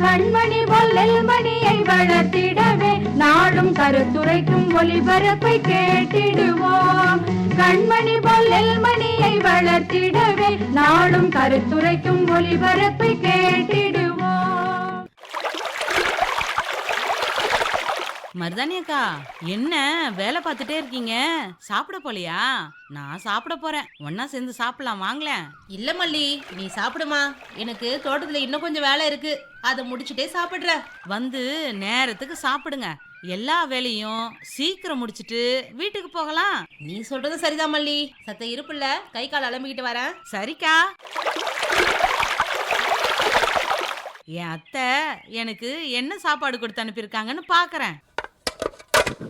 கண்மணி பொல்லல் மணியை வளர்த்திடவே நாளும் கருத்துரைக்கும் ஒளிபரப்பை கேட்டிடுவோம். கண்மணி பொல்லல் மணியை வளர்த்திடவே நாளும் கருத்துரைக்கும் ஒளிபரப்பை கேட்டிடுவோம். மருதானி அக்கா என்ன வேலை பார்த்துட்டே இருக்கீங்க? சாப்பிட போலையா? நான் சாப்பிட போறேன். ஒன்னா சேர்ந்து சாப்பிடலாம் வாங்களேன் இல்ல மல்லி நீ சாப்பிடுமா? எனக்கு தோட்டத்துல இன்னும் கொஞ்சம் வேலை இருக்கு. அதை முடிச்சிட்டே சாப்பிடுற. வந்து நேரத்துக்கு சாப்பிடுங்க. எல்லா வேலையும் சீக்கிரம் முடிச்சிட்டு வீட்டுக்கு போகலாம். நீ சொல்றது சரிதான் மல்லி. சத்த இருப்புல கை கால் அலம்பிக்கிட்டு வரேன். சரிக்கா. என் அத்தை எனக்கு என்ன சாப்பாடு கொடுத்து அனுப்பியிருக்காங்கன்னு பார்க்கறேன்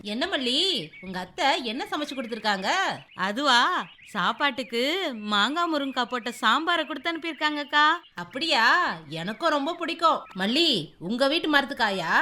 என்ன மல்லி உங்க அத்தை என்ன சமைச்சு கொடுத்துருக்காங்க? அதுவா? சாப்பாட்டுக்கு மாங்காய் முருங்கக்காய் போட்ட சாம்பாரை கொடுத்து அனுப்பியிருக்காங்கக்கா. அப்படியா? எனக்கும் ரொம்ப பிடிக்கும். மல்லி உங்க வீட்டு மரத்துக்காயா?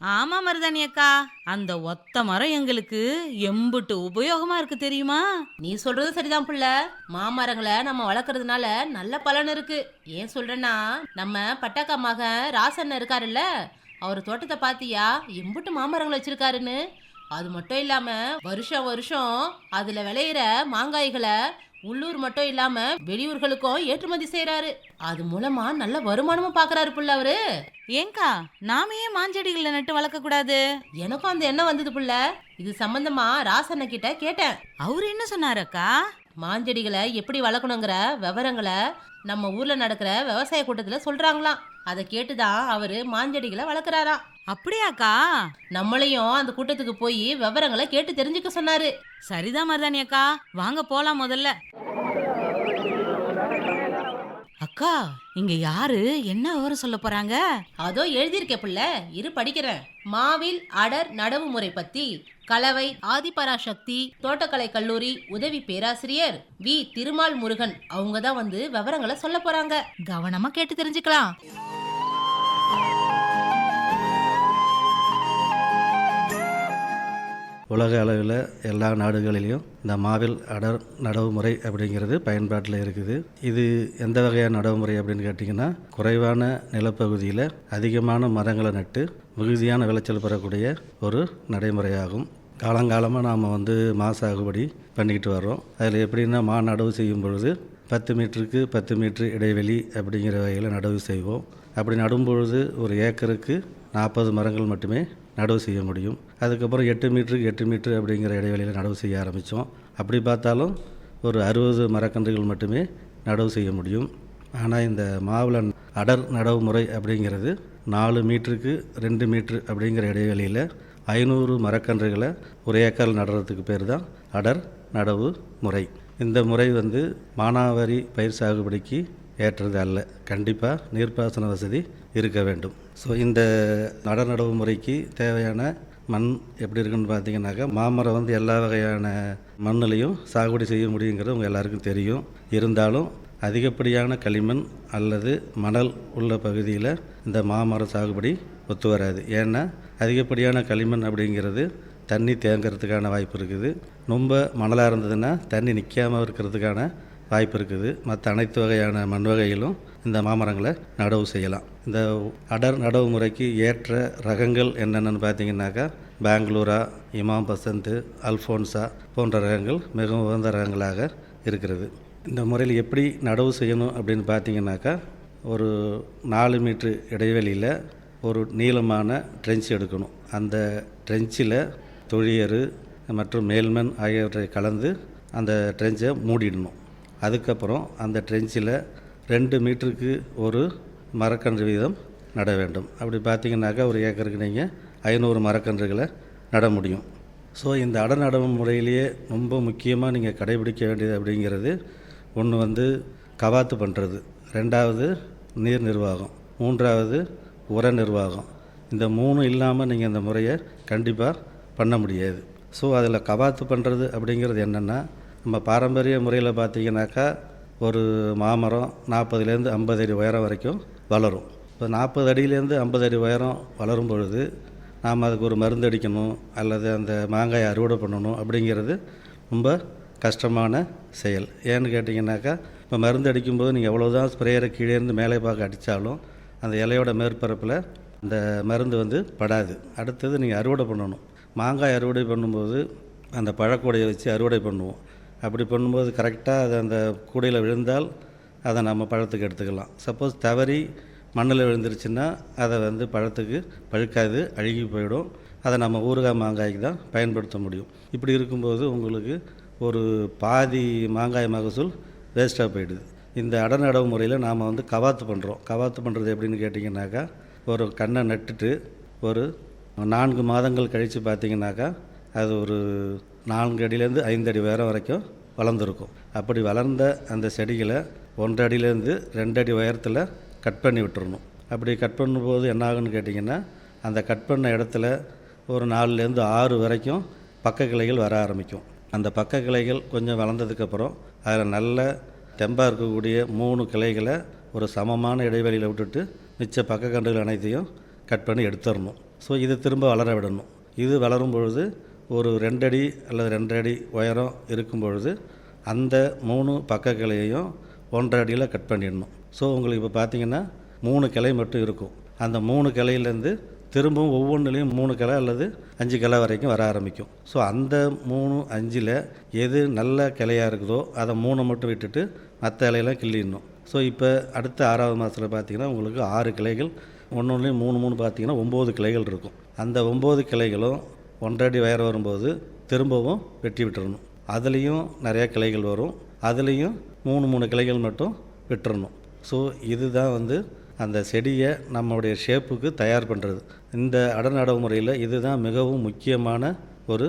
ஆமா மருதானி அக்கா. அந்த ஒத்த மரம் எங்களுக்கு எம்புட்டு உபயோகமா இருக்கு தெரியுமா? நீ சொல்றது சரிதான் புள்ள. மாமரங்களை நம்ம வளர்க்கறதுனால நல்ல பலன் இருக்கு. ஏன் சொல்றேன்னா நம்ம பட்டாக்கா மகன் ராசண்ண இருக்காருல்ல அவர் தோட்டத்தை பாத்தியா? எம்புட்டு மாமரங்கள் வச்சிருக்காருன்னு. அது மட்டும் இல்லாம வருஷம் வருஷம் அதுல விளையிற மாங்காய்களை உள்ளூர் மட்டும் இல்லாம வெளியூர்களுக்கும் ஏற்றுமதி செய்யறாரு அது மூலமா நல்ல வருமானமும் பாக்குறாரு புள்ள அவரு. ஏங்கா நாம ஏன் மாஞ்செடிகளை நட்டு வளர்க்க கூடாது? எனக்கும் அந்த எண்ணம் வந்தது புள்ள. இது சம்பந்தமா ராசண்ண கிட்ட கேட்டேன். அவர் என்ன சொன்னாரு அக்கா? மாஞ்செடிகளை எப்படி வளர்க்கணுங்கிற விவரங்களை நம்ம ஊர்ல நடக்கிற விவசாய கூட்டத்துல சொல்றாங்களாம். அதை கேட்டுதான் அவரு மாஞ்செடிகளை வளர்க்குறாராம். அப்படியாக்கா? நம்மளையும் அந்த கூட்டத்துக்கு போய் விவரங்களை கேட்டு தெரிஞ்சுக்க சொன்னாரு. சரிதான் மருதானி அக்கா. வாங்க போலாம் முதல்ல. அக்கா இங்க யாரு? என்ன விவரம் சொல்ல போறாங்க? அதோ எழுதியிருக்க புள்ள. இரு படிக்கிறேன். மாவில் அடர் நடவு முறை பத்தி கலவை ஆதிபராசக்தி தோட்டக்கலை கல்லூரி உதவி பேராசிரியர் வி. திருமால் முருகன். அவங்க தான் வந்து விவரங்களை சொல்ல போறாங்க. கவனமா கேட்டு தெரிஞ்சுக்கலாம். உலக அளவில் எல்லா நாடுகளிலையும் இந்த மாவில் அடர் நடவுமுறை அப்படிங்கிறது பயன்பாட்டில் இருக்குது. இது எந்த வகையான நடவுமுறை அப்படின்னு கேட்டிங்கன்னா குறைவான நிலப்பகுதியில் அதிகமான மரங்களை நட்டு மிகுதியான விளைச்சல் பெறக்கூடிய ஒரு நடைமுறையாகும். காலங்காலமாக நாம் வந்து மா சாகுபடி பண்ணிக்கிட்டு வர்றோம். அதில் எப்படின்னா மா நடவு செய்யும் பொழுது பத்து மீட்டருக்கு பத்து மீட்ரு இடைவெளி அப்படிங்கிற வகையில் நடவு செய்வோம். அப்படி நடும் பொழுது ஒரு ஏக்கருக்கு நாற்பது மரங்கள் மட்டுமே நடவு செய்ய முடியும். அதுக்கப்புறம் எட்டு மீட்டருக்கு எட்டு மீட்ரு அப்படிங்கிற இடைவெளியில் நடவு செய்ய ஆரம்பித்தோம் அப்படி பார்த்தாலும் ஒரு அறுபது மரக்கன்றுகள் மட்டுமே நடவு செய்ய முடியும். ஆனால் இந்த மாவுள அடர் நடவு முறை அப்படிங்கிறது நாலு மீட்டருக்கு ரெண்டு மீட்ரு அப்படிங்கிற இடைவெளியில் ஐநூறு மரக்கன்றுகளை ஒரு ஏக்கர் நடுறதுக்கு பேர் தான் அடர் நடவு முறை. இந்த முறை வந்து மானாவாரி பயிர் சாகுபடிக்கு ஏற்றது அல்ல. கண்டிப்பாக நீர்ப்பாசன வசதி இருக்க வேண்டும். ஸோ இந்த நட நடவு முறைக்கு தேவையான மண் எப்படி இருக்குன்னு பார்த்தீங்கன்னாக்கா மாமரம் வந்து எல்லா வகையான மண்ணிலையும் சாகுபடி செய்ய முடியுங்கிறது உங்கள் எல்லாருக்கும் தெரியும். இருந்தாலும் அதிகப்படியான களிமண் அல்லது மணல் உள்ள பகுதியில் இந்த மாமரம் சாகுபடி ஒத்து வராது. ஏன்னா அதிகப்படியான களிமண் அப்படிங்கிறது தண்ணி தேங்கிறதுக்கான வாய்ப்பு இருக்குது. ரொம்ப மணலாக இருந்ததுன்னா தண்ணி நிற்காமல் இருக்கிறதுக்கான வாய்ப்பு இருக்குது. மற்ற அனைத்து வகையான மண் வகையிலும் இந்த மாமரங்களை நடவு செய்யலாம். இந்த அடர் நடவு முறைக்கு ஏற்ற ரகங்கள் என்னென்னு பார்த்தீங்கன்னாக்கா பெங்களூரா இமாம் பசந்த் அல்ஃபோன்சா போன்ற ரகங்கள் மிகவும் உகந்த ரகங்களாக இருக்கிறது. இந்த முறையில் எப்படி நடவு செய்யணும் அப்படின்னு பார்த்தீங்கன்னாக்கா ஒரு நாலு மீட்ரு இடைவெளியில் ஒரு நீளமான ட்ரெஞ்ச் எடுக்கணும். அந்த ட்ரெஞ்சில் தொழியறு மற்றும் மேல்மண் ஆகியவற்றை கலந்து அந்த ட்ரெஞ்சை மூடிடணும். அதுக்கப்புறம் அந்த ட்ரென்ச்சில் ரெண்டு மீட்டருக்கு ஒரு மரக்கன்று வீதம் நட வேண்டும். அப்படி பார்த்தீங்கன்னாக்கா ஒரு ஏக்கருக்கு நீங்கள் ஐநூறு மரக்கன்றுகளை நட முடியும். ஸோ இந்த அட நடவு முறையிலேயே ரொம்ப முக்கியமாக நீங்கள் கடைபிடிக்க வேண்டியது அப்படிங்கிறது ஒன்று வந்து கவாத்து பண்ணுறது ரெண்டாவது நீர் நிர்வாகம் மூன்றாவது உர நிர்வாகம். இந்த மூணு இல்லாமல் நீங்கள் இந்த முறையை கண்டிப்பாக பண்ண முடியாது. ஸோ அதில் கவாத்து பண்ணுறது அப்படிங்கிறது என்னென்னா நம்ம பாரம்பரிய முறையில் பார்த்தீங்கன்னாக்கா ஒரு மாமரம் நாற்பதுலேருந்து ஐம்பது அடி உயரம் வரைக்கும் வளரும். இப்போ நாற்பது அடியிலேருந்து ஐம்பது அடி உயரம் வளரும் பொழுது நாம் அதுக்கு ஒரு மருந்து அடிக்கணும் அல்லது அந்த மாங்காயை அறுவடை பண்ணணும் அப்படிங்கிறது ரொம்ப கஷ்டமான செயல். ஏன்னு கேட்டிங்கனாக்கா இப்போ மருந்து அடிக்கும்போது நீங்கள் எவ்வளோதான் ஸ்ப்ரேயரை கீழே இருந்து மேலே பார்க்க அடித்தாலும் அந்த இலையோட மேற்பரப்பில் அந்த மருந்து வந்து படாது. அடுத்தது நீங்கள் அறுவடை பண்ணணும். மாங்காய் அறுவடை பண்ணும்போது அந்த பழக்கூடையை வச்சு அறுவடை பண்ணுவோம். அப்படி பண்ணும்போது கரெக்டாக அது அந்த கூடையில் விழுந்தால் அதை நம்ம பழத்துக்கு எடுத்துக்கலாம். சப்போஸ் தவறி மண்ணில் விழுந்துருச்சுன்னா அதை வந்து பழத்துக்கு பழுக்காது அழுகி போயிடும். அதை நம்ம ஊறுகாய் மாங்காய்க்கு தான் பயன்படுத்த முடியும். இப்படி இருக்கும்போது உங்களுக்கு ஒரு பாதி மாங்காய் மகசூல் வேஸ்ட்டாக போயிடுது. இந்த அடநடவு முறையில் நாம் வந்து கவாத்து பண்ணுறோம் கவாத்து பண்ணுறது எப்படின்னு கேட்டிங்கனாக்கா ஒரு கண்ணை நட்டுட்டு ஒரு நான்கு மாதங்கள் கழித்து பார்த்தீங்கன்னாக்கா அது ஒரு நான்கு அடியிலேருந்து ஐந்து அடி உயரம் வரைக்கும் வளர்ந்துருக்கும். அப்படி வளர்ந்த அந்த செடிகளை ஒன்றரை அடியிலேருந்து ரெண்டு அடி உயரத்தில் கட் பண்ணி விட்டுறணும். அப்படி கட் பண்ணும்போது என்ன ஆகுன்னு கேட்டிங்கன்னா அந்த கட் பண்ண இடத்துல ஒரு நாலுலேருந்து ஆறு வரைக்கும் பக்க கிளைகள் வர ஆரம்பிக்கும். அந்த பக்க கிளைகள் கொஞ்சம் வளர்ந்ததுக்கப்புறம் அதில் நல்ல தெம்பாக இருக்கக்கூடிய மூணு கிளைகளை ஒரு சமமான இடைவெளியில் விட்டுட்டு மிச்ச பக்க கன்றுகள் அனைத்தையும் கட் பண்ணி எடுத்துடணும். ஸோ இது திரும்ப வளர விடணும். இது வளரும் பொழுது ஒரு ரெண்டடி அல்லது ரெண்டரை அடி உயரம் இருக்கும் பொழுது அந்த மூணு பக்க கிளையையும் ஒன்றரை அடியில் கட் பண்ணிடணும். ஸோ உங்களுக்கு இப்போ பார்த்தீங்கன்னா மூணு கிளை மட்டும் இருக்கும். அந்த மூணு கிளையிலேருந்து திரும்பவும் ஒவ்வொன்றுலேயும் மூணு கிளை அல்லது அஞ்சு கிளை வரைக்கும் வர ஆரம்பிக்கும். ஸோ அந்த மூணு அஞ்சில் எது நல்ல கிளையாக இருக்குதோ அதை மூணை மட்டும் விட்டுட்டு மற்ற இலையெல்லாம் கிள்ளிடணும். ஸோ இப்போ அடுத்த ஆறாவது மாதத்தில் பார்த்தீங்கன்னா உங்களுக்கு ஆறு கிளைகள் ஒன்று ஒன்றுலேயும் மூணு மூணு பார்த்தீங்கன்னா ஒம்பது கிளைகள் இருக்கும். அந்த ஒம்பது கிளைகளும் ஒன்றடி வயர் வரும்போது திரும்பவும் வெட்டி விட்டுறணும். அதுலேயும் நிறையா கிளைகள் வரும். அதுலேயும் மூணு மூணு கிளைகள் மட்டும் விட்டுறணும். ஸோ இதுதான் வந்து அந்த செடியை நம்மளுடைய ஷேப்புக்கு தயார் பண்ணுறது இந்த அடநடவு முறையில் இதுதான் மிகவும் முக்கியமான ஒரு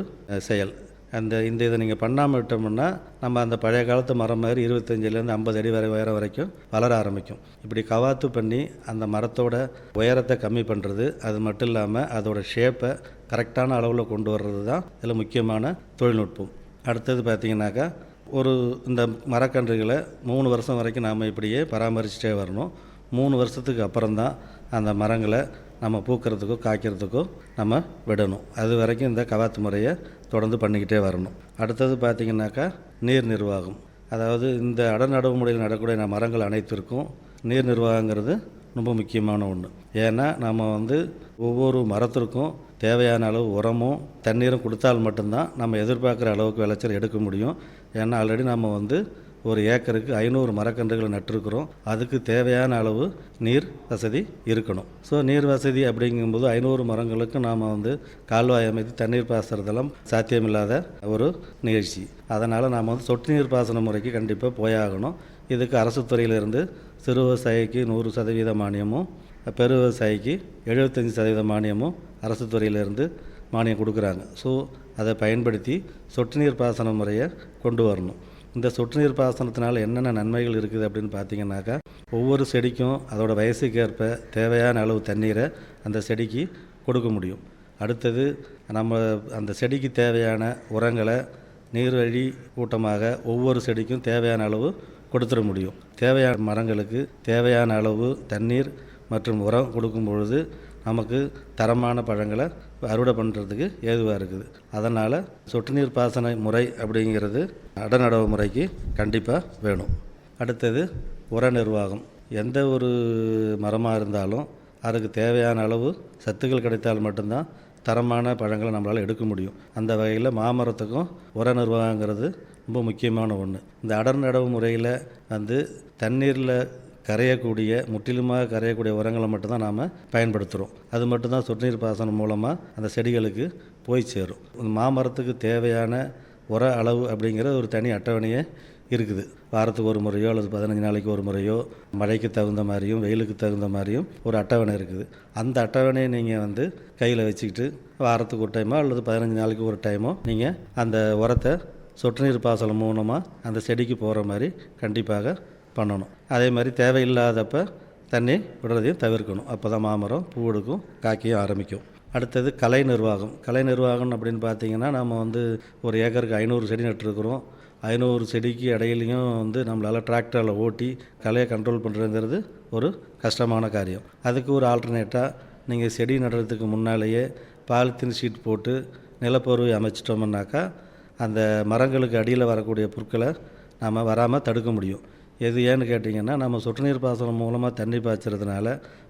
செயல். அந்த இந்த இதை நீங்கள் பண்ணாமல் விட்டோம்னா நம்ம அந்த பழைய காலத்து மரம் மாதிரி இருபத்தஞ்சிலேருந்து ஐம்பது அடி வரை உயரம் வரைக்கும் வளர ஆரம்பிக்கும். இப்படி கவாத்து பண்ணி அந்த மரத்தோட உயரத்தை கம்மி பண்ணுறது அது மட்டும் இல்லாமல் அதோட ஷேப்பை கரெக்டான அளவில் கொண்டு வர்றது தான் இதில் முக்கியமான தொழில்நுட்பம். அடுத்தது பார்த்திங்கனாக்கா ஒரு இந்த மரக்கன்றுகளை மூணு வருஷம் வரைக்கும் நாம் இப்படியே பராமரிச்சுட்டே வரணும். மூணு வருஷத்துக்கு அப்புறம்தான் அந்த மரங்களை நம்ம பூக்கிறதுக்கோ காய்க்கிறதுக்கோ நம்ம விடணும். அது வரைக்கும் இந்த கவாத்து முறையை தொடர்ந்து பண்ணிக்கிட்டே வரணும். அடுத்தது பார்த்திங்கனாக்கா நீர் நிர்வாகம். அதாவது இந்த அடநடவு முறையில் நடக்கூடிய மரங்கள் அனைத்திற்கும் நீர் நிர்வாகங்கிறது ரொம்ப முக்கியமான ஒன்று ஏன்னா நம்ம வந்து ஒவ்வொரு மரத்திற்கும் தேவையான அளவு உரமும் தண்ணீரும் கொடுத்தால் மட்டும்தான் நம்ம எதிர்பார்க்குற அளவுக்கு விளைச்சல் எடுக்க முடியும். ஏன்னா ஆல்ரெடி நம்ம வந்து ஒரு ஏக்கருக்கு ஐநூறு மரக்கன்றுகளை நட்டிருக்கிறோம். அதுக்கு தேவையான அளவு நீர் வசதி இருக்கணும். ஸோ நீர் வசதி அப்படிங்கும்போது ஐநூறு மரங்களுக்கு நாம் வந்து கால்வாய் அமைத்து தண்ணீர் பாசுறதெல்லாம் சாத்தியமில்லாத ஒரு நிகழ்ச்சி. அதனால் நாம் வந்து சொட்டு நீர் பாசன முறைக்கு கண்டிப்பாக போயாகணும் இதுக்கு அரசு துறையிலிருந்து சிறு விவசாயிக்கு நூறு சதவீத மானியமும் பெரு விவசாயிக்கு எழுபத்தஞ்சி சதவீத மானியமும் அரசு துறையிலிருந்து மானியம் கொடுக்குறாங்க. ஸோ அதை பயன்படுத்தி சொட்டு நீர் பாசன முறையை கொண்டு வரணும். இந்த சொட்டு நீர் பாசனத்தினால் என்னென்ன நன்மைகள் இருக்குது அப்படின்னு பார்த்தீங்கன்னாக்கா ஒவ்வொரு செடிக்கும் அதோட வயசுக்கேற்ப தேவையான அளவு தண்ணீரை அந்த செடிக்கு கொடுக்க முடியும். அடுத்தது நம்ம அந்த செடிக்கு தேவையான உரங்களை நீர்வழி ஊட்டமாக ஒவ்வொரு செடிக்கும் தேவையான அளவு கொடுத்துட முடியும். தேவையான மரங்களுக்கு தேவையான அளவு தண்ணீர் மற்றும் உரம் கொடுக்கும் பொழுது நமக்கு தரமான பழங்களை அறுவடை பண்ணுறதுக்கு ஏதுவாக இருக்குது. அதனால் சொட்டு நீர் பாசன முறை அப்படிங்கிறது அடநடவு முறைக்கு கண்டிப்பாக வேணும். அடுத்தது உர நிர்வாகம். எந்த ஒரு மரமாக இருந்தாலும் அதுக்கு தேவையான அளவு சத்துக்கள் கிடைத்தால் மட்டும்தான் தரமான பழங்களை நம்மளால் எடுக்க முடியும். அந்த வகையில் மாமரத்துக்கும் உர நிர்வாகங்கிறது ரொம்ப முக்கியமான ஒன்று இந்த அடர் நடவு முறையில் வந்து தண்ணீரில் கரையக்கூடிய முற்றிலுமாக கரையக்கூடிய உரங்களை மட்டும்தான் நாம் பயன்படுத்துகிறோம் அது மட்டும்தான் சொட்டு நீர் பாசனம் மூலமாக அந்த செடிகளுக்கு போய் சேரும். மாமரத்துக்கு தேவையான உர அளவு அப்படிங்கிற ஒரு தனி அட்டவணையே இருக்குது. வாரத்துக்கு ஒரு முறையோ அல்லது பதினஞ்சு நாளைக்கு ஒரு முறையோ மழைக்கு தகுந்த மாதிரியும் வெயிலுக்கு தகுந்த மாதிரியும் ஒரு அட்டவணை இருக்குது. அந்த அட்டவணையை நீங்கள் வந்து கையில் வச்சுக்கிட்டு வாரத்துக்கு ஒரு டைமோ அல்லது பதினஞ்சு நாளைக்கு ஒரு டைமோ நீங்கள் அந்த உரத்தை சொட்டு நீர் பாசனம் மூலமாக அந்த செடிக்கு போகிற மாதிரி கண்டிப்பாக பண்ணணும். அதே மாதிரி தேவையில்லாதப்ப தண்ணி விடுறதையும் தவிர்க்கணும். அப்போ தான் மாமரம் பூ எடுக்கும் காய்க்கையும் ஆரம்பிக்கும். அடுத்தது கலை நிர்வாகம். கலை நிர்வாகம் அப்படின்னு பார்த்தீங்கன்னா நம்ம வந்து ஒரு ஏக்கருக்கு ஐநூறு செடி நட்டுருக்குறோம். ஐநூறு செடிக்கு இடையிலையும் வந்து நம்மளால் டிராக்டரில் ஓட்டி களையை கண்ட்ரோல் பண்ணுறதுங்கிறது ஒரு கஷ்டமான காரியம். அதுக்கு ஒரு ஆல்டர்னேட்டாக நீங்கள் செடி நடுறதுக்கு முன்னாலேயே பாலித்தீன் ஷீட் போட்டு நிலப்பருவை அமைச்சிட்டோம்னாக்கா அந்த மரங்களுக்கு அடியில் வரக்கூடிய புற்களை நம்ம வராமல் தடுக்க முடியும். எது ஏன்னு கேட்டிங்கன்னா நம்ம சொட்டு நீர் பாசனம் மூலமாக தண்ணி பாய்ச்சறதுனால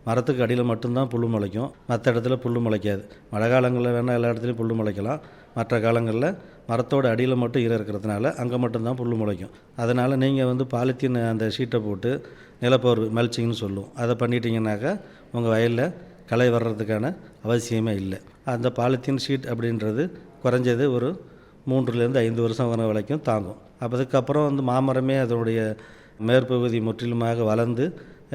மரத்துக்கு அடியில் மட்டும்தான் புல் முளைக்கும். மற்ற இடத்துல புல் முளைக்காது. மழை காலங்களில் வேணால் எல்லா இடத்துலையும் புல் முளைக்கலாம். மற்ற காலங்களில் மரத்தோட அடியில் மட்டும் ஈரம் இருக்கிறதுனால அங்கே மட்டும்தான் புல் முளைக்கும். அதனால் நீங்கள் வந்து பாலித்தீன் அந்த ஷீட்டை போட்டு நிலப்போர்வு மல்ச்சிங்னு சொல்லுவோம் அதை பண்ணிட்டீங்கன்னாக்கா உங்கள் வயலில் களை வர்றதுக்கான அவசியமே இல்லை. அந்த பாலித்தீன் ஷீட் அப்படின்றது குறைஞ்சது ஒரு மூன்றுலேருந்து ஐந்து வருஷம் வர வரைக்கும் தாங்கும். அப்போ அதுக்கப்புறம் வந்து மாமரமே அதனுடைய மேற்பகுதி முற்றிலுமாக வளர்ந்து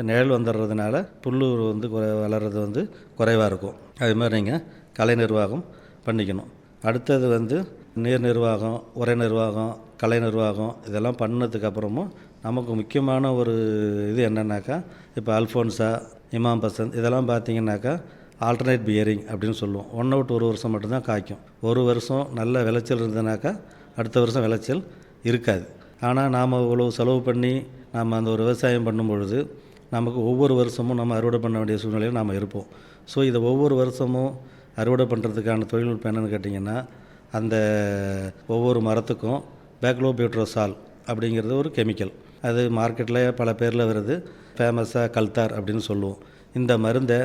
நிழல் வந்துடுறதுனால புல் வந்து குறை வளர்கிறது வந்து குறைவாக இருக்கும். அது மாதிரி நீங்கள் கலை நிர்வாகம் பண்ணிக்கணும். அடுத்தது வந்து நீர் நிர்வாகம் உரை நிர்வாகம் கலை நிர்வாகம் இதெல்லாம் பண்ணதுக்கப்புறமும் நமக்கு முக்கியமான ஒரு இது என்னன்னாக்கா இப்போ அல்ஃபோன்ஸா இமாம் பசந்த் இதெல்லாம் பார்த்தீங்கன்னாக்கா ஆல்டர்னேட் பியரிங் அப்படின்னு சொல்லுவோம். ஒன் விட்டு ஒரு வருஷம் மட்டும்தான் காய்க்கும். ஒரு வருஷம் நல்ல விளைச்சல் இருந்ததுனாக்கா அடுத்த வருஷம் விளைச்சல் இருக்காது. ஆனால் நாம் இவ்வளோ செலவு பண்ணி நாம் அந்த ஒரு விவசாயம் பண்ணும் பொழுது நமக்கு ஒவ்வொரு வருஷமும் நம்ம அறுவடை பண்ண வேண்டிய சூழ்நிலையில் நாம் இருப்போம். ஸோ இதை ஒவ்வொரு வருஷமும் அறுவடை பண்ணுறதுக்கான தொழில்நுட்பம் என்னென்னு கேட்டிங்கன்னா அந்த ஒவ்வொரு மரத்துக்கும் பேக்லோபியூட்ரோசால் அப்படிங்கிறது ஒரு கெமிக்கல் அது மார்க்கெட்டில் பல பேரில் வருது. ஃபேமஸாக கல்தார் அப்படின்னு சொல்லுவோம். இந்த மருந்தை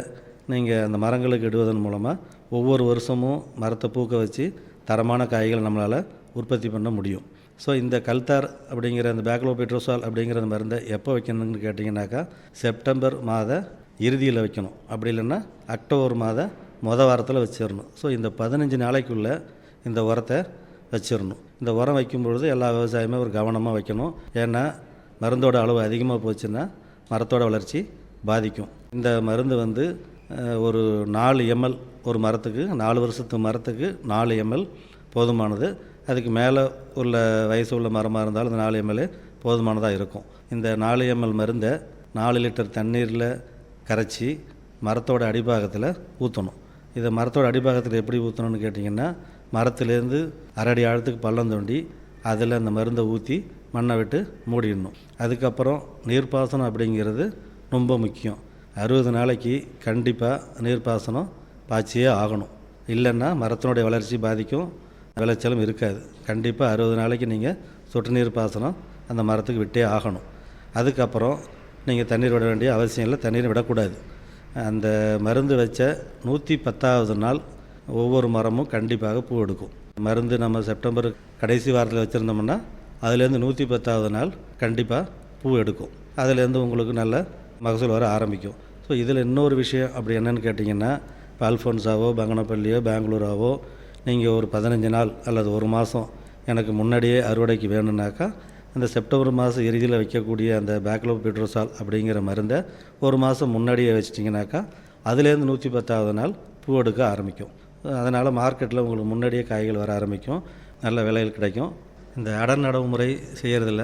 நீங்கள் அந்த மரங்களுக்கு இடுவதன் மூலமாக ஒவ்வொரு வருஷமும் மரத்தை பூக்க வச்சு தரமான காய்களை நம்மளால் உற்பத்தி பண்ண முடியும். ஸோ இந்த கல்தார் அப்படிங்கிற அந்த பேக்லோபெட்ரோசால் அப்படிங்கிற அந்த மருந்தை எப்போ வைக்கணும்னு கேட்டிங்கனாக்கா செப்டம்பர் மாத இறுதியில் வைக்கணும். அப்படி இல்லைன்னா அக்டோபர் மாத மொதல் வாரத்தில் வச்சிடணும் ஸோ இந்த பதினஞ்சு நாளைக்குள்ளே இந்த உரத்தை வச்சிடணும் இந்த உரம் வைக்கும்பொழுது எல்லா விவசாயமே ஒரு கவனமாக வைக்கணும். ஏன்னா மருந்தோட அளவு அதிகமாக போச்சுன்னா மரத்தோட வளர்ச்சி பாதிக்கும். இந்த மருந்து வந்து ஒரு நாலு எம்எல் ஒரு மரத்துக்கு நாலு வருஷத்து மரத்துக்கு நாலு எம்எல் போதுமானது. அதுக்கு மேலே உள்ள வயசு உள்ள மரமாக இருந்தாலும் இந்த நாலு எம்எல்ஏ போதுமானதாக இருக்கும். இந்த நாலு எம்எல் மருந்தை நாலு லிட்டர் தண்ணீரில் கரைச்சி மரத்தோட அடிபாகத்தில் ஊற்றணும். இதை மரத்தோட அடிபாகத்தில் எப்படி ஊற்றணும்னு கேட்டிங்கன்னா மரத்துலேருந்து அரடி ஆழத்துக்கு பள்ளம் தோண்டி அதில் அந்த மருந்தை ஊற்றி மண்ணை விட்டு மூடிடணும். அதுக்கப்புறம் நீர்ப்பாசனம் அப்படிங்கிறது ரொம்ப முக்கியம். அறுபது நாளைக்கு கண்டிப்பாக நீர்ப்பாசனம் பாய்ச்சியே ஆகணும். இல்லைன்னா மரத்தினுடைய வளர்ச்சி பாதிக்கும். விளைச்சலும் இருக்காது. கண்டிப்பாக அறுபது நாளைக்கு நீங்கள் சொட்டு நீர் பாசனம் அந்த மரத்துக்கு விட்டே ஆகணும். அதுக்கப்புறம் நீங்கள் தண்ணீர் விட வேண்டிய அவசியம் இல்லை தண்ணீர் விடக்கூடாது. அந்த மருந்து வச்ச நூற்றி பத்தாவது நாள் ஒவ்வொரு மரமும் கண்டிப்பாக பூ எடுக்கும். மருந்து நம்ம செப்டம்பர் கடைசி வாரத்தில் வச்சுருந்தோம்னா அதுலேருந்து நூற்றி பத்தாவது நாள் கண்டிப்பாக பூ எடுக்கும். அதுலேருந்து உங்களுக்கு நல்ல மகசூல் வர ஆரம்பிக்கும். ஸோ இதில் இன்னொரு விஷயம் அப்படி என்னென்னு கேட்டிங்கன்னா இப்போ அல்ஃபோன்ஸாவோ பங்கனப்பள்ளியோ பெங்களூராவோ நீங்கள் ஒரு பதினஞ்சு நாள் அல்லது ஒரு மாதம் எனக்கு முன்னாடியே அறுவடைக்கு வேணும்னாக்கா அந்த செப்டம்பர் மாதம் இறுதியில் வைக்கக்கூடிய அந்த பேக்லோ பெட்ரோசால் அப்படிங்கிற மருந்தை ஒரு மாதம் முன்னாடியே வச்சிட்டிங்கனாக்கா அதுலேருந்து நூற்றி பத்தாவது நாள் பூ எடுக்க ஆரம்பிக்கும். அதனால் மார்க்கெட்டில் உங்களுக்கு முன்னாடியே காய்கள் வர ஆரம்பிக்கும். நல்ல விலையில் கிடைக்கும். இந்த அடர் நடவு முறை செய்கிறதுல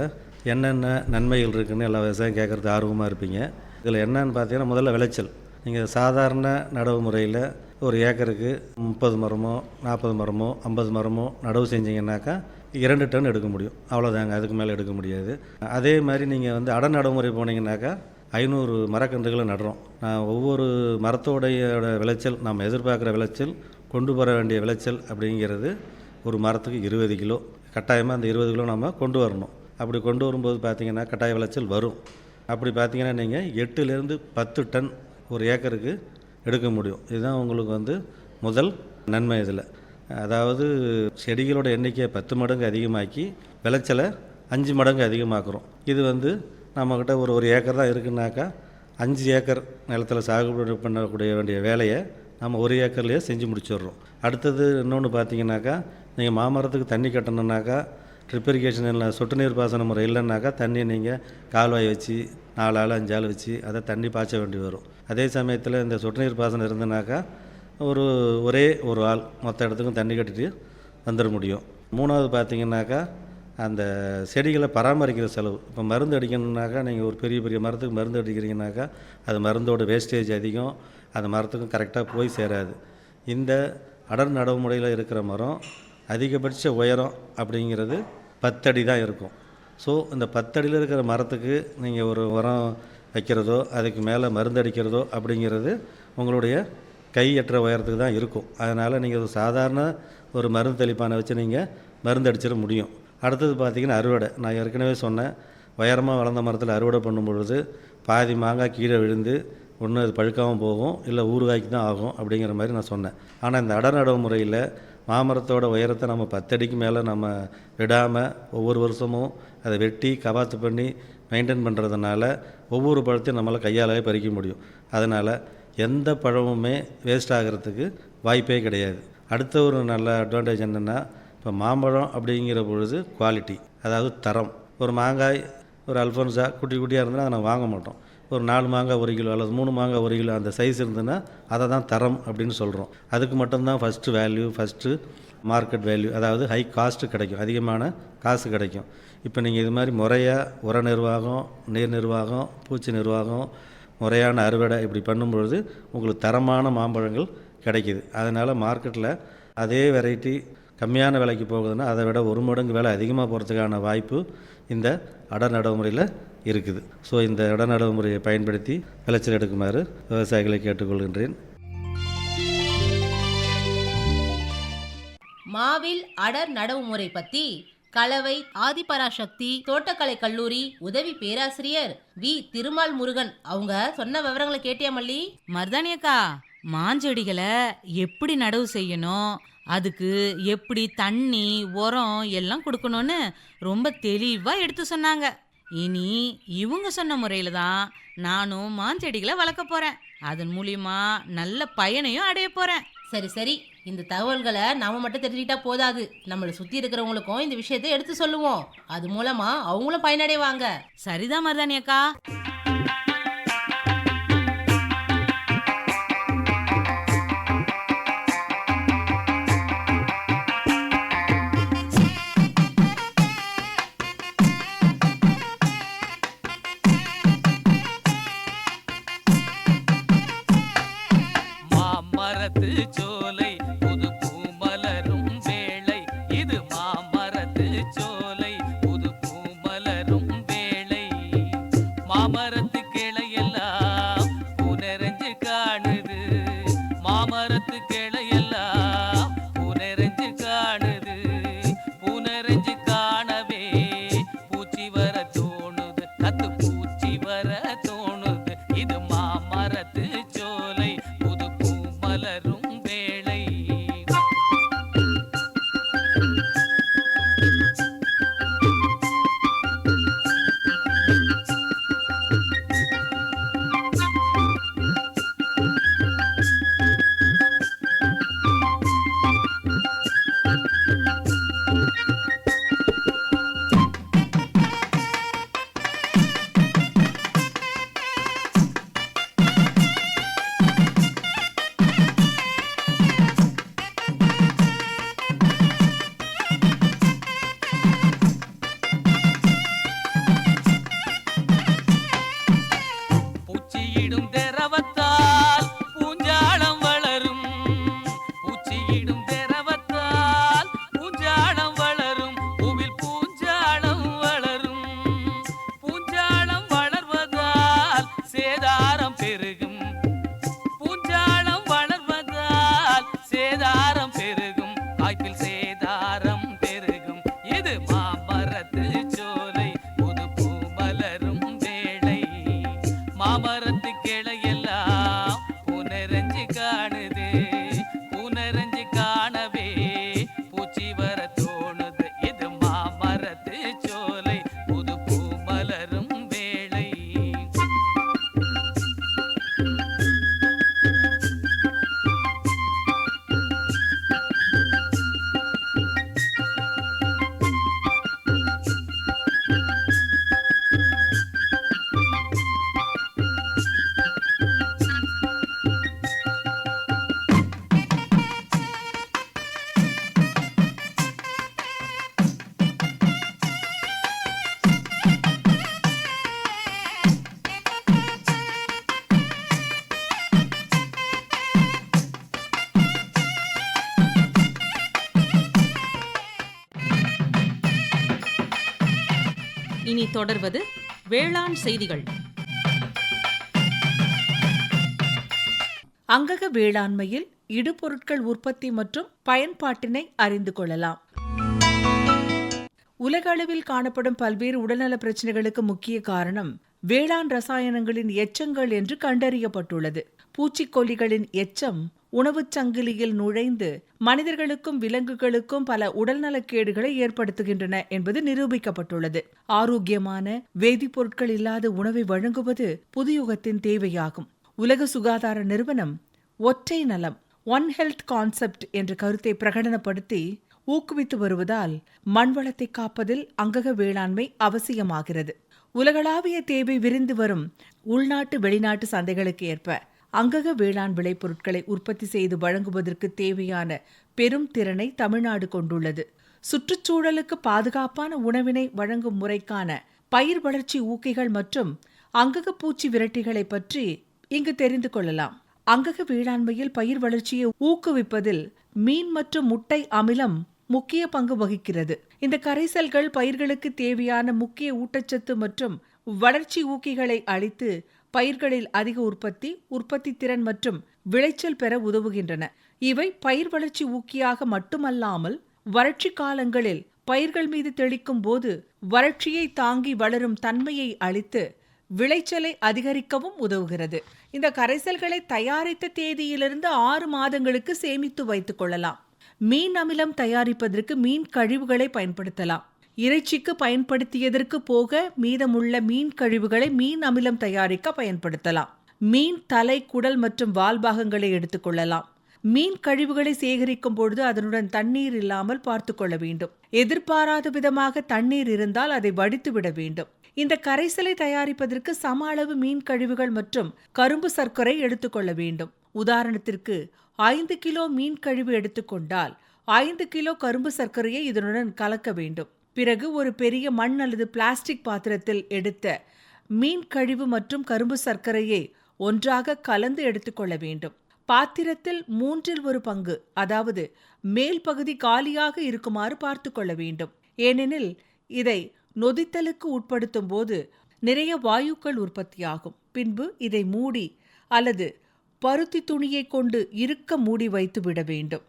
என்னென்ன நன்மைகள் இருக்குதுன்னு எல்லா விவசாயம் கேட்குறது ஆர்வமாக இருப்பீங்க. இதில் என்னன்னு பார்த்தீங்கன்னா முதல்ல விளைச்சல். நீங்கள் சாதாரண நடவு முறையில் ஒரு ஏக்கருக்கு முப்பது மரமோ நாற்பது மரமோ ஐம்பது மரமோ நடவு செஞ்சீங்கன்னாக்கா இரண்டு டன் எடுக்க முடியும். அவ்வளோதாங்க அதுக்கு மேலே எடுக்க முடியாது. அதே மாதிரி நீங்கள் வந்து அட நடைமுறை போனீங்கன்னாக்கா ஐநூறு மரக்கன்றுகளை நடுறோம். நான் ஒவ்வொரு மரத்தோடைய விளைச்சல் நம்ம எதிர்பார்க்குற விளைச்சல் கொண்டு வர வேண்டிய விளைச்சல் அப்படிங்கிறது ஒரு மரத்துக்கு இருபது கிலோ. கட்டாயமாக அந்த இருபது கிலோ நம்ம கொண்டு வரணும். அப்படி கொண்டு வரும்போது பார்த்தீங்கன்னா கட்டாய விளைச்சல் வரும். அப்படி பார்த்தீங்கன்னா நீங்கள் எட்டுலேருந்து பத்து டன் ஒரு ஏக்கருக்கு எடுக்க முடியும். இதுதான் உங்களுக்கு வந்து முதல் நன்மை இதில். அதாவது செடிகளோட எண்ணிக்கையை பத்து மடங்கு அதிகமாக்கி விளைச்சலை அஞ்சு மடங்கு அதிகமாக்குறோம். இது வந்து நம்மக்கிட்ட ஒரு ஒரு ஏக்கர் தான் இருக்குன்னாக்கா அஞ்சு ஏக்கர் நிலத்தில் சாகுபடி பண்ணக்கூடிய வேண்டிய வேலையை நம்ம ஒரு ஏக்கர்லேயே செஞ்சு முடிச்சிடுறோம். அடுத்தது இன்னொன்று பார்த்தீங்கன்னாக்கா நீங்கள் மாமரத்துக்கு தண்ணி கட்டணுன்னாக்கா ட்ரிப் இரிகேஷன் இல்லை சொட்டு நீர் பாசன முறை இல்லைன்னாக்கா தண்ணி நீங்கள் கால்வாய் வச்சு நாலு ஆள் அஞ்சு ஆள் வச்சு அதை தண்ணி பாய்ச்ச வேண்டி வரும். அதே சமயத்தில் இந்த சொட்டு நீர் பாசனம் இருந்தனாக்கா ஒரு ஒரே ஒரு ஆள் மொத்த இடத்துக்கும் தண்ணி கட்டிட்டு வந்துட முடியும். மூணாவது பார்த்தீங்கன்னாக்கா அந்த செடிகளை பராமரிக்கிற செலவு. இப்போ மருந்து அடிக்கணுன்னாக்கா நீங்கள் ஒரு பெரிய பெரிய மரத்துக்கு மருந்து அடிக்கிறீங்கனாக்கா அது மருந்தோட வேஸ்டேஜ் அதிகம். அந்த மரத்துக்கும் கரெக்டாக போய் சேராது. இந்த அடர் நடவு முறையில் இருக்கிற மரம் அதிகபட்ச உயரம் அப்படிங்கிறது பத்தடி தான் இருக்கும். ஸோ இந்த பத்தடியில் இருக்கிற மரத்துக்கு நீங்கள் ஒரு உரம் வைக்கிறதோ அதுக்கு மேலே மருந்து அடிக்கிறதோ அப்படிங்கிறது உங்களுடைய கை எட்டுற உயரத்துக்கு தான் இருக்கும். அதனால் நீங்கள் ஒரு சாதாரண ஒரு மருந்து தெளிப்பானை வச்சு நீங்கள் மருந்து அடிச்சிட முடியும். அடுத்தது பார்த்திங்கன்னா அறுவடை. நான் ஏற்கனவே சொன்னேன். உயரமாக வளர்ந்த மரத்தில் அறுவடை பண்ணும் பொழுது பாதி மாங்காய் கீழே விழுந்து ஒன்று அது பழுக்காமல் போகும் இல்லை ஊறுகாய்க்கு தான் ஆகும் அப்படிங்கிற மாதிரி நான் சொன்னேன். ஆனால் இந்த அடநடவு முறையில் மாமரத்தோட உயரத்தை நம்ம பத்தடிக்கு மேலே நம்ம விடாமல் ஒவ்வொரு வருஷமும் அதை வெட்டி கவாத்து பண்ணி மெயின்டைன் பண்ணுறதுனால ஒவ்வொரு பழத்தையும் நம்மளால் கையாலே பறிக்க முடியும். அதனால் எந்த பழமுமே வேஸ்ட் ஆகிறதுக்கு வாய்ப்பே கிடையாது. அடுத்த ஒரு நல்ல அட்வான்டேஜ் என்னென்னா இப்போ மாம்பழம் அப்படிங்கிற பொழுது குவாலிட்டி அதாவது தரம். ஒரு மாங்காய் ஒரு அல்ஃபோன்ஸா குட்டி குட்டியாக இருந்தால் அதை நம்ம வாங்க மாட்டோம். ஒரு நாலு மாங்காய் ஒரு கிலோ அல்லது மூணு மாங்காய் ஒரு கிலோ அந்த சைஸ் இருந்ததுன்னா அதை தான் தரம் அப்படின்னு சொல்கிறோம் அதுக்கு மட்டும்தான் first value first market value அதாவது ஹை காஸ்ட்டு கிடைக்கும். அதிகமான காசு கிடைக்கும். இப்போ நீங்கள் இது மாதிரி முறையாக உர நிர்வாகம் நீர் நிர்வாகம் பூச்சி நிர்வாகம் முறையான அறுவடை இப்படி பண்ணும்பொழுது உங்களுக்கு தரமான மாம்பழங்கள் கிடைக்கிது. அதனால் மார்க்கெட்டில் அதே வெரைட்டி கம்மியான விலைக்கு போகுதுன்னா அதை விட ஒரு மடங்கு விலை அதிகமாக போகிறதுக்கான வாய்ப்பு இந்த அட நடைமுறையில் இருக்குது. ஸோ இந்த இட நடைமுறையை பயன்படுத்தி விளைச்சல் எடுக்குமாறு விவசாயிகளை கேட்டுக்கொள்கின்றேன். மாவில் அடர் நடவு முறை பத்தி கலவை ஆதிபராசக்தி தோட்டக்கலை கல்லூரி உதவி பேராசிரியர் வி. திருமால் முருகன் அவங்க சொன்ன விவரங்களை கேட்டியா மல்லி? மருதாணி அக்கா மாஞ்செடிகளை எப்படி நடவு செய்யணும்? அதுக்கு எப்படி தண்ணி உரம் எல்லாம் கொடுக்கணும்னு ரொம்ப தெளிவாக எடுத்து சொன்னாங்க. இனி இவங்க சொன்ன முறையில தான் நானும் மாஞ்செடிகளை வளர்க்க போறேன். அதன் மூலியமா நல்ல பயனையும் அடைய போறேன். சரி சரி. இந்த தகவல்களை நாம மட்டும் தெரிஞ்சுக்கிட்டா போதாது. நம்மளை சுத்தி இருக்கிறவங்களுக்கும் இந்த விஷயத்தை எடுத்து சொல்லுவோம். அது மூலமா அவங்களும் பயனடைவாங்க. சரிதான் மருதாணி அக்கா. at the ಜೀವರತು இனி தொடர்வது வேளாண் செய்திகள். அங்கக வேளாண்மையில் இடுபொருட்கள் உற்பத்தி மற்றும் பயன்பாட்டினை அறிந்து கொள்ளலாம். உலக அளவில் காணப்படும் பல்வேறு உடல்நல பிரச்சனைகளுக்கு முக்கிய காரணம் வேளாண் ரசாயனங்களின் எச்சங்கள் என்று கண்டறியப்பட்டுள்ளது. பூச்சிக்கொல்லிகளின் எச்சம் உணவுச் சங்கிலியில் நுழைந்து மனிதர்களுக்கும் விலங்குகளுக்கும் பல உடல்நலக்கேடுகளை ஏற்படுத்துகின்றன என்பது நிரூபிக்கப்பட்டுள்ளது. ஆரோக்கியமான வேதிப்பொருட்கள் இல்லாத உணவை வழங்குவது புதுயுகத்தின் தேவையாகும். உலக சுகாதார நிறுவனம் ஒற்றை நலம் ஒன் ஹெல்த் கான்செப்ட் என்ற கருத்தை பிரகடனப்படுத்தி ஊக்குவித்து வருவதால் மண்வளத்தை காப்பதில் அங்கக வேளாண்மை அவசியமாகிறது. உலகளாவிய தேவை விரிந்து வரும் உள்நாட்டு வெளிநாட்டு சந்தைகளுக்கு ஏற்ப அங்கக வேளாண் விளைபொருட்களை உற்பத்தி செய்து வழங்குவதற்கு தேவையான பெரும் திறனை தமிழ்நாடு கொண்டுள்ளது. சுற்றுச்சூழலுக்கு பாதுகாப்பான உணவினை வழங்கும் முறைக்கான பயிர் வளர்ச்சி ஊக்கிகள் மற்றும் அங்கக பூச்சி விரட்டிகளை பற்றி இங்கு தெரிந்து கொள்ளலாம். அங்கக வேளாண்மையில் பயிர் வளர்ச்சியை ஊக்குவிப்பதில் மீன் மற்றும் முட்டை அமிலம் முக்கிய பங்கு வகிக்கிறது. இந்த கரைசல்கள் பயிர்களுக்கு தேவையான முக்கிய ஊட்டச்சத்து மற்றும் வளர்ச்சி ஊக்கிகளை அளித்து பயிர்களில் அதிக உற்பத்தி உற்பத்தி திறன் மற்றும் விளைச்சல் பெற உதவுகின்றன. இவை பயிர் வளர்ச்சி ஊக்கியாக மட்டுமல்லாமல் வறட்சி காலங்களில் பயிர்கள் மீது தெளிக்கும் போது வறட்சியை தாங்கி வளரும் தன்மையை அளித்து விளைச்சலை அதிகரிக்கவும் உதவுகிறது. இந்த கரைசல்களை தயாரித்த தேதியிலிருந்து ஆறு மாதங்களுக்கு சேமித்து வைத்துக் கொள்ளலாம். மீன் அமிலம் தயாரிப்பதற்கு மீன் கழிவுகளை பயன்படுத்தலாம். இறைச்சிக்கு பயன்படுத்தியதற்கு போக மீதமுள்ள மீன் கழிவுகளை மீன் அமிலம் தயாரிக்க பயன்படுத்தலாம். மீன் தலை குடல் மற்றும் வால் பாகங்களை எடுத்துக்கொள்ளலாம் மீன் கழிவுகளை சேகரிக்கும் பொழுது அதனுடன் தண்ணீர் இல்லாமல் பார்த்து கொள்ள வேண்டும். எதிர்பாராத விதமாக தண்ணீர் இருந்தால் அதை வடித்து விட வேண்டும். இந்த கரைசலை தயாரிப்பதற்கு சம அளவு மீன் கழிவுகள் மற்றும் கரும்பு சர்க்கரை எடுத்துக்கொள்ள வேண்டும். உதாரணத்திற்கு ஐந்து கிலோ மீன் கழிவு எடுத்துக்கொண்டால் ஐந்து கிலோ கரும்பு சர்க்கரையை இதனுடன் கலக்க வேண்டும். பிறகு ஒரு பெரிய மண் அல்லது பிளாஸ்டிக் பாத்திரத்தில் எடுத்த மீன் கழிவு மற்றும் கரும்பு சர்க்கரையை ஒன்றாக கலந்து எடுத்துக்கொள்ள வேண்டும். பாத்திரத்தில் மூன்றில் ஒரு பங்கு அதாவது மேல் பகுதி காலியாக இருக்குமாறு பார்த்து கொள்ள வேண்டும். ஏனெனில் இதை நொதித்தலுக்கு உட்படுத்தும் போது நிறைய வாயுக்கள் உற்பத்தியாகும். பின்பு இதை மூடி அல்லது பருத்தி துணியை கொண்டு இருக்க மூடி வைத்து விட வேண்டும்.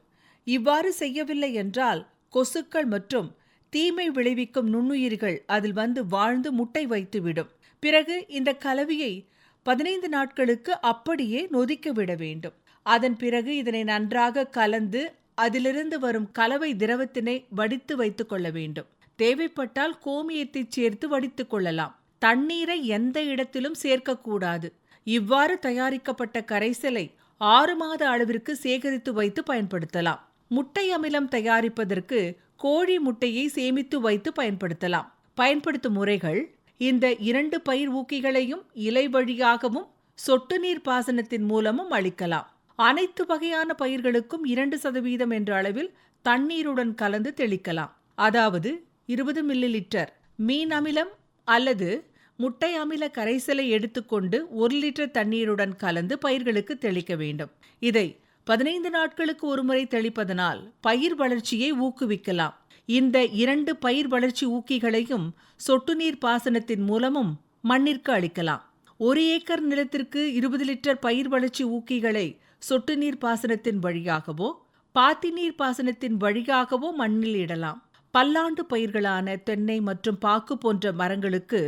இவ்வாறு செய்யவில்லை என்றால் கொசுக்கள் மற்றும் தீமை விளைவிக்கும் நுண்ணுயிர்கள் அதில் வந்து வாழ்ந்து முட்டை வைத்துவிடும். பிறகு இந்த கலவையை பதினைந்து நாட்களுக்கு அப்படியே நொதிக்க விட வேண்டும். அதன் பிறகு இதனை நன்றாக கலந்து அதிலிருந்து வரும் கலவை திரவத்தினை வடித்து வைத்துக் கொள்ள வேண்டும். தேவைப்பட்டால் கோமியத்தை சேர்த்து வடித்துக் கொள்ளலாம். தண்ணீரை எந்த இடத்திலும் சேர்க்கக்கூடாது. இவ்வாறு தயாரிக்கப்பட்ட கரைசலை ஆறு மாத அளவிற்கு சேகரித்து வைத்து பயன்படுத்தலாம். முட்டை அமிலம் தயாரிப்பதற்கு கோழி முட்டையை சேமித்து வைத்து பயன்படுத்தலாம். பயன்படுத்தும் முறைகள் இந்த இரண்டு பயிர் ஊக்கிகளையும் இலை வழியாகவும் சொட்டு நீர் பாசனத்தின் மூலமும் அளிக்கலாம். அனைத்து வகையான பயிர்களுக்கும் இரண்டு சதவீதம் என்ற அளவில் தண்ணீருடன் கலந்து தெளிக்கலாம். அதாவது இருபது மில்லி லிட்டர் மீன் அமிலம் அல்லது முட்டை அமில கரைசலை எடுத்துக்கொண்டு ஒரு லிட்டர் தண்ணீருடன் கலந்து பயிர்களுக்கு தெளிக்க வேண்டும். இதை பதினைந்து நாட்களுக்கு ஒருமுறை தெளிப்பதனால் பயிர் வளர்ச்சியை ஊக்குவிக்கலாம். இந்த இரண்டு பயிர் வளர்ச்சி ஊக்கிகளையும் சொட்டு நீர் பாசனத்தின் மூலமும் மண்ணிற்கு அளிக்கலாம். ஒரு ஏக்கர் நிலத்திற்கு இருபது லிட்டர் பயிர் வளர்ச்சி ஊக்கிகளை சொட்டு நீர் பாசனத்தின் வழியாகவோ பாத்தி நீர் பாசனத்தின் வழியாகவோ மண்ணில் இடலாம். பல்லாண்டு பயிர்களான தென்னை மற்றும் பாக்கு போன்ற மரங்களுக்கு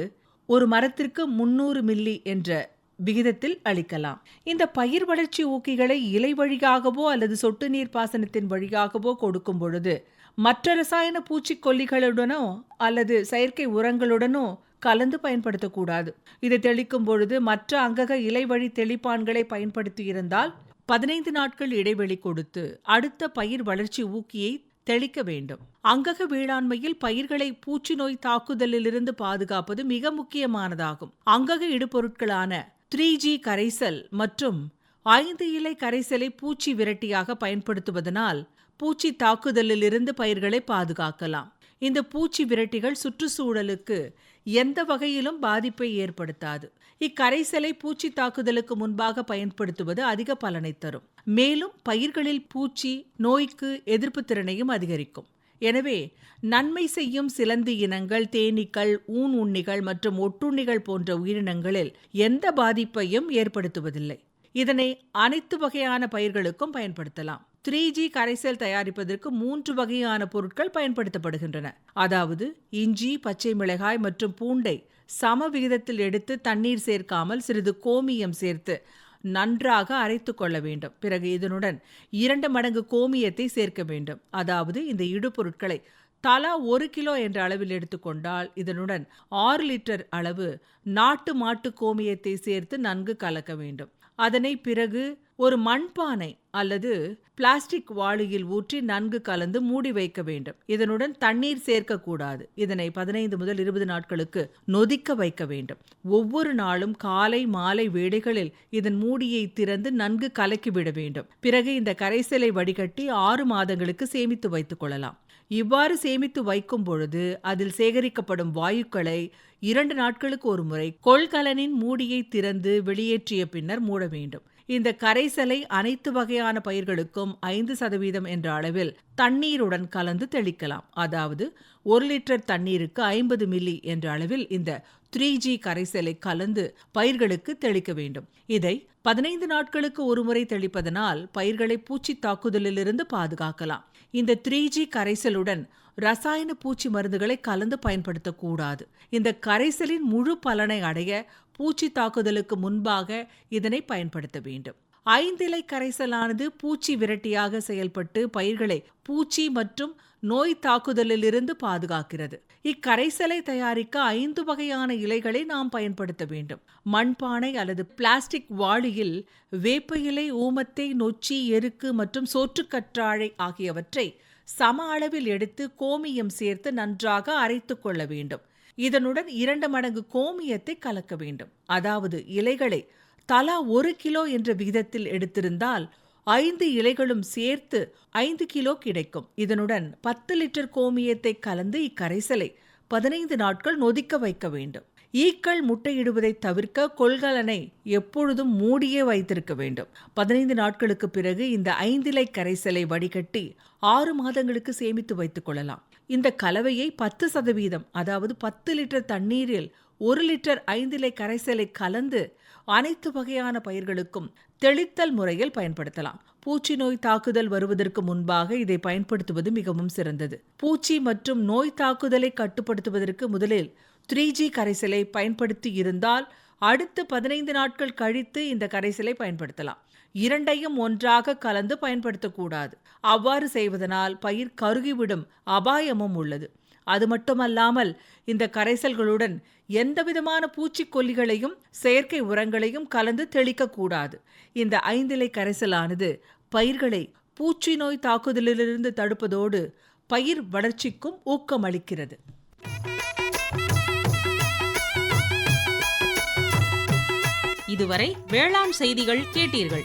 ஒரு மரத்திற்கு முன்னூறு மில்லி என்ற விகிதத்தில் அளிக்கலாம். இந்த பயிர் வளர்ச்சி ஊக்கிகளை இலை வழியாகவோ அல்லது சொட்டு நீர் பாசனத்தின் வழியாகவோ கொடுக்கும் பொழுது மற்ற ரசாயன பூச்சிக்கொல்லிகளுடனோ அல்லது செயற்கை உரங்களுடனோ கலந்து பயன்படுத்தக்கூடாது. இதை தெளிக்கும் பொழுது மற்ற அங்கக இலை வழி தெளிப்பான்களை பயன்படுத்தியிருந்தால் பதினைந்து நாட்கள் இடைவெளி கொடுத்து அடுத்த பயிர் வளர்ச்சி ஊக்கியை தெளிக்க வேண்டும். அங்கக வேளாண்மையில் பயிர்களை பூச்சி நோய் தாக்குதலிலிருந்து பாதுகாப்பது மிக முக்கியமானதாகும். அங்கக இடுபொருட்களான த்ரீ ஜி கரைசல் மற்றும் ஐந்து இலை கரைசலை பூச்சி விரட்டியாக பயன்படுத்துவதனால் பூச்சி தாக்குதலிலிருந்து பயிர்களை பாதுகாக்கலாம். இந்த பூச்சி விரட்டிகள் சுற்றுச்சூழலுக்கு எந்த வகையிலும் பாதிப்பை ஏற்படுத்தாது. இக்கரைசலை பூச்சி தாக்குதலுக்கு முன்பாக பயன்படுத்துவது அதிக பலனை தரும். மேலும் பயிர்களில் பூச்சி நோய்க்கு எதிர்ப்பு திறனையும் அதிகரிக்கும். எனவே நன்மை செய்யும் சிலந்தி இனங்கள் தேனீக்கள் ஊன் உண்ணிகள் மற்றும் ஒட்டுண்ணிகள் போன்ற உயிரினங்களில் எந்த பாதிப்பையும் ஏற்படுத்துவதில்லை. இதனை அனைத்து வகையான பயிர்களுக்கும் பயன்படுத்தலாம். த்ரீ ஜி கரைசல் தயாரிப்பதற்கு மூன்று வகையான பொருட்கள் பயன்படுத்தப்படுகின்றன. அதாவது இஞ்சி பச்சை மிளகாய் மற்றும் பூண்டை சம விகிதத்தில் எடுத்து தண்ணீர் சேர்க்காமல் சிறிது கோமியம் சேர்த்து நன்றாக அரைத்து கொள்ள வேண்டும். பிறகு இதனுடன் இரண்டு மடங்கு கோமியத்தை சேர்க்க வேண்டும். அதாவது இந்த இடுபொருட்களை தலா ஒரு கிலோ என்ற அளவில் எடுத்துக்கொண்டால் இதனுடன் ஆறு லிட்டர் அளவு நாட்டு மாட்டு கோமியத்தை சேர்த்து நன்கு கலக்க வேண்டும். அதனை பிறகு ஒரு மண்பானை அல்லது பிளாஸ்டிக் வாளியில் ஊற்றி நன்கு கலந்து மூடி வைக்க வேண்டும். இதனுடன் தண்ணீர் சேர்க்கக்கூடாது. இதனை பதினைந்து முதல் இருபது நாட்களுக்கு நொதிக்க வைக்க வேண்டும். ஒவ்வொரு நாளும் காலை மாலை வேடைகளில் இதன் மூடியை திறந்து நன்கு கலக்கிவிட வேண்டும். பிறகு இந்த கரைசலை வடிகட்டி ஆறு மாதங்களுக்கு சேமித்து வைத்துக் கொள்ளலாம். இவ்வாறு சேமித்து வைக்கும் பொழுது அதில் சேகரிக்கப்படும் வாயுக்களை இரண்டு நாட்களுக்கு ஒரு முறை கொள்கலனின் மூடியை திறந்து வெளியேற்றிய பின்னர் மூட வேண்டும். இந்த கரைசலை அனைத்து வகையான பயிர்களுக்கும் ஐந்து சதவீதம் என்ற அளவில் தண்ணீருடன் கலந்து தெளிக்கலாம். அதாவது ஒரு லிட்டர் தண்ணீருக்கு ஐம்பது மில்லி என்ற அளவில் இந்த த்ரீ ஜி கரைசலை கலந்து பயிர்களுக்கு தெளிக்க வேண்டும். இதை பதினைந்து நாட்களுக்கு ஒருமுறை தெளிப்பதனால் பயிர்களை பூச்சி தாக்குதலிலிருந்து பாதுகாக்கலாம். இந்த த்ரீ ஜி கரைசலுடன் ரசாயன பூச்சி மருந்துகளை கலந்து பயன்படுத்தக்கூடாது. இந்த கரைசலின் முழு பலனை அடைய பூச்சி தாக்குதலுக்கு முன்பாக இதனை பயன்படுத்த வேண்டும். ஐந்திலை கரைசலானது பூச்சி விரட்டியாக செயல்பட்டு பயிர்களை பூச்சி மற்றும் நோய் தாக்குதலிலிருந்து பாதுகாக்கிறது. இக்கரைசலை தயாரிக்க ஐந்து வகையான இலைகளை நாம் பயன்படுத்த வேண்டும். மண்பானை அல்லது பிளாஸ்டிக் வாளியில் வேப்ப இலை ஊமத்தை நொச்சி எருக்கு மற்றும் சோற்றுக்கற்றாழை ஆகியவற்றை சம அளவில் எடுத்து கோமியம் சேர்த்து நன்றாக அரைத்துக் கொள்ள வேண்டும். இதனுடன் இரண்டு மடங்கு கோமியத்தை கலக்க வேண்டும். அதாவது இலைகளை தலா ஒரு கிலோ என்ற விகிதத்தில் எடுத்திருந்தால் ஐந்து இலைகளும் சேர்த்து ஐந்து கிலோ கிடைக்கும். இதனுடன் பத்து லிட்டர் கோமியத்தை கலந்து இக்கரைசலை பதினைந்து நாட்கள் நொதிக்க வைக்க வேண்டும். ஈக்கள் முட்டையிடுவதை தவிர்க்க கொள்கலனை எப்பொழுதும் மூடியே வைத்திருக்க வேண்டும். பதினைந்து நாட்களுக்கு பிறகு இந்த ஐந்திலை கரைசலை வடிகட்டி ஆறு மாதங்களுக்கு சேமித்து வைத்துக் கொள்ளலாம். இந்த கலவையை பத்து சதவீதம் அதாவது பத்து லிட்டர் தண்ணீரில் ஒரு லிட்டர் ஐந்திலை கரைசலை கலந்து அனைத்து வகையான பயிர்களுக்கும் தெளித்தல் முறையில் பயன்படுத்தலாம். பூச்சி நோய் தாக்குதல் வருவதற்கு முன்பாக இதை பயன்படுத்துவது மிகவும் சிறந்தது. பூச்சி மற்றும் நோய் தாக்குதலை கட்டுப்படுத்துவதற்கு முதலில் த்ரீ ஜி கரைசலை பயன்படுத்தி இருந்தால் அடுத்து பதினைந்து நாட்கள் கழித்து இந்த கரைசலை பயன்படுத்தலாம். இரண்டையும் ஒன்றாக கலந்து பயன்படுத்தக்கூடாது. அவ்வாறு செய்வதனால் பயிர் கருகிவிடும் அபாயமும் உள்ளது. அது மட்டுமல்லாமல் இந்த கரைசல்களுடன் எந்தவிதமான பூச்சிக்கொல்லிகளையும் செயற்கை உரங்களையும் கலந்து தெளிக்கக்கூடாது. இந்த ஐந்திலை கரைசலானது பயிர்களை பூச்சி நோய் தாக்குதலிலிருந்து தடுப்பதோடு பயிர் வளர்ச்சிக்கும் ஊக்கமளிக்கிறது. இதுவரை வேளாண் செய்திகள் கேட்டீர்கள்.